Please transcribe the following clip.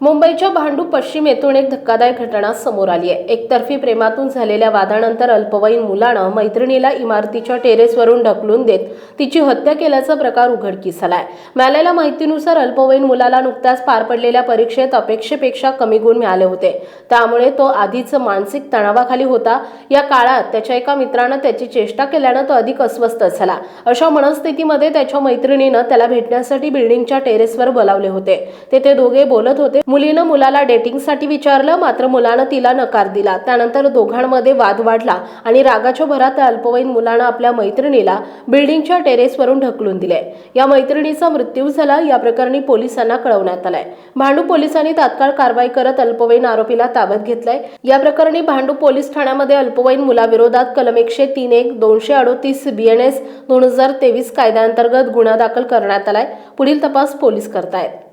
मुंबईच्या भांडू पश्चिम येथून एक धक्कादायक घटना समोर आली आहे. एकतर्फी प्रेमातून झालेल्या वादानंतर अल्पवयीन मुलानं मैत्रिणीला इमारतीच्या टेरेसवरून ढकलून देत तिची हत्या केल्याचा प्रकार उघडकीस आलाय मिळालेल्या माहितीनुसार अल्पवयीन मुलाला नुकत्याच पार पडलेल्या परीक्षेत अपेक्षेपेक्षा कमी गुण मिळाले होते. त्यामुळे तो आधीच मानसिक तणावाखाली होता. या काळात त्याच्या एका मित्रानं त्याची चेष्टा केल्यानं तो अधिक अस्वस्थ झाला. अशा मनस्थितीमध्ये त्याच्या मैत्रिणीनं त्याला भेटण्यासाठी बिल्डिंगच्या टेरेसवर बोलावले होते. तेथे दोघे बोलत होते. मुलीनं मुलाला डेटिंगसाठी विचारलं मात्र मुलानं तिला नकार दिला. त्यानंतर दोघांमध्ये वाद वाढला आणि रागाच्या भरात अल्पवयीन मुलानं आपल्या मैत्रिणीला बिल्डिंगच्या टेरेसवरून ढकलून दिले. या मैत्रिणीचा मृत्यू झाला या प्रकरणी पोलिसांना कळवण्यात आलाय. भांडू पोलिसांनी तात्काळ कारवाई करत अल्पवयीन आरोपीला ताब्यात घेतलाय. या प्रकरणी भांडू पोलीस ठाण्यामध्ये अल्पवयीन मुलाविरोधात कलम एकशे तीन एक दोनशे अडोतीस बीएनएस दोन हजार तेवीस कायद्याअंतर्गत गुन्हा दाखल करण्यात आलाय. पुढील तपास पोलीस करतायत.